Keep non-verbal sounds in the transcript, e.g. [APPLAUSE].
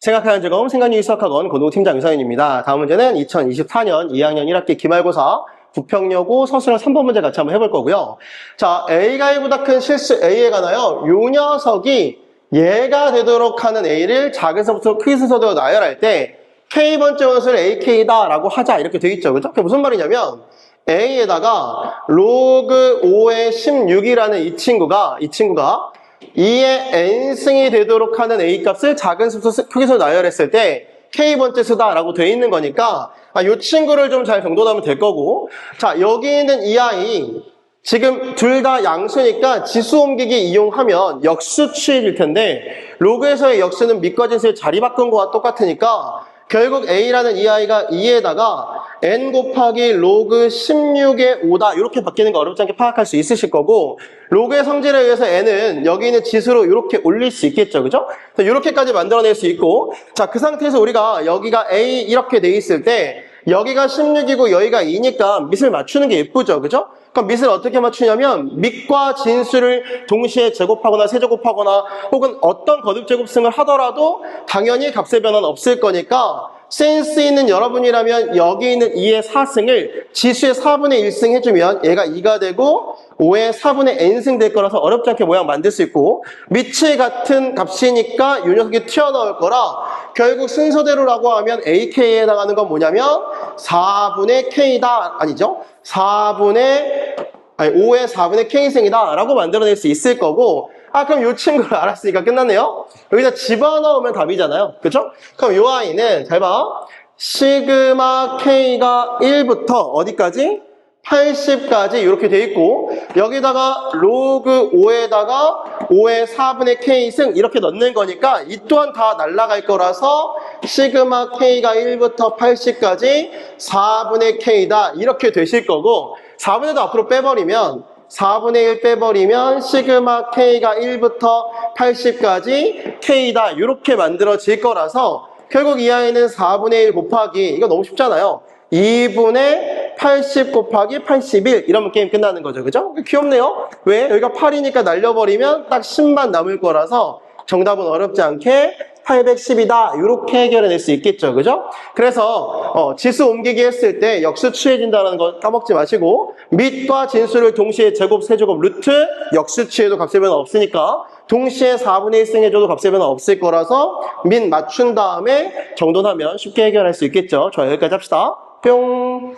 생각하는 즐거움 생각유희 수학학원 고등팀장 유상윤입니다. 다음 문제는 2024년 2학년 1학기 기말고사 부평여고 서술형 3번 문제 같이 한번 해볼 거고요. 자, A가 1보다 큰 실수 A에 관하여 요 녀석이 얘가 되도록 하는 A를 작은 수부터 큰 순서대로 나열할 때 K번째 원수를 AK다 라고 하자 이렇게 돼 있죠. 그죠? 그게 무슨 말이냐면 A에다가 로그 5의 16이라는 이 친구가 이 친구가 2의 n승이 되도록 하는 a 값을 작은 수수 크기로 나열했을 때 k번째 수다라고 돼 있는 거니까 아, 이 친구를 좀잘 병도하면 될 거고. 자 여기 있는 이 아이 지금 둘 다 양수니까 지수 옮기기 이용하면 역수 취해질 텐데 로그에서의 역수는 밑과 진수의 자리 바꾼 거와 똑같으니까 결국 a라는 이 아이가 2에다가 n 곱하기 로그 16의 5다 이렇게 바뀌는 거 어렵지 않게 파악할 수 있으실 거고 로그의 성질에 의해서 n은 여기 있는 지수로 이렇게 올릴 수 있겠죠 그죠? 이렇게까지 만들어낼 수 있고 자 그 상태에서 우리가 여기가 a 이렇게 돼 있을 때 여기가 16이고 여기가 2니까 밑을 맞추는 게 예쁘죠 그죠? 그럼 밑을 어떻게 맞추냐면 밑과 진수를 동시에 제곱하거나 세제곱하거나 혹은 어떤 거듭 제곱승을 하더라도 당연히 값의 변화는 없을 거니까 센스 있는 여러분이라면 여기 있는 2의 4승을 지수의 4분의 1승 해주면 얘가 2가 되고 5의 4분의 n승 될 거라서 어렵지 않게 모양 만들 수 있고 밑이 같은 값이니까 이 녀석이 튀어나올 거라 결국 순서대로라고 하면 AK에 해당하는 건 뭐냐면 4분의 K다 아니죠? 4분의 아니 5의 4분의 K승이다 라고 만들어낼 수 있을 거고 아 그럼 이 친구를 [LAUGHS] 알았으니까 끝났네요 여기다 집어넣으면 답이잖아요 그쵸? 그럼 이 아이는 잘 봐 시그마 K가 1부터 어디까지? 80까지 이렇게 돼 있고 여기다가 로그 5에다가 5의 4분의 K승 이렇게 넣는 거니까 이 또한 다 날라갈 거라서 시그마 K가 1부터 80까지 4분의 K다 이렇게 되실 거고 4분의 1도 앞으로 빼버리면 4분의 1 빼버리면 시그마 K가 1부터 80까지 K다 이렇게 만들어질 거라서 결국 이 아이는 4분의 1 곱하기 이거 너무 쉽잖아요 2분의 80 곱하기 81 이러면 게임 끝나는 거죠 그죠? 귀엽네요 왜? 여기가 8이니까 날려버리면 딱 10만 남을 거라서 정답은 어렵지 않게 810이다. 이렇게 해결해낼 수 있겠죠. 그죠? 그래서 어, 지수 옮기기 했을 때 역수 취해진다는 거 까먹지 마시고 밑과 진수를 동시에 제곱, 세제곱, 루트 역수 취해도 값의 변화 없으니까 동시에 4분의 1 승 해줘도 값의 변화 없을 거라서 밑 맞춘 다음에 정돈하면 쉽게 해결할 수 있겠죠. 좋아요. 여기까지 합시다. 뿅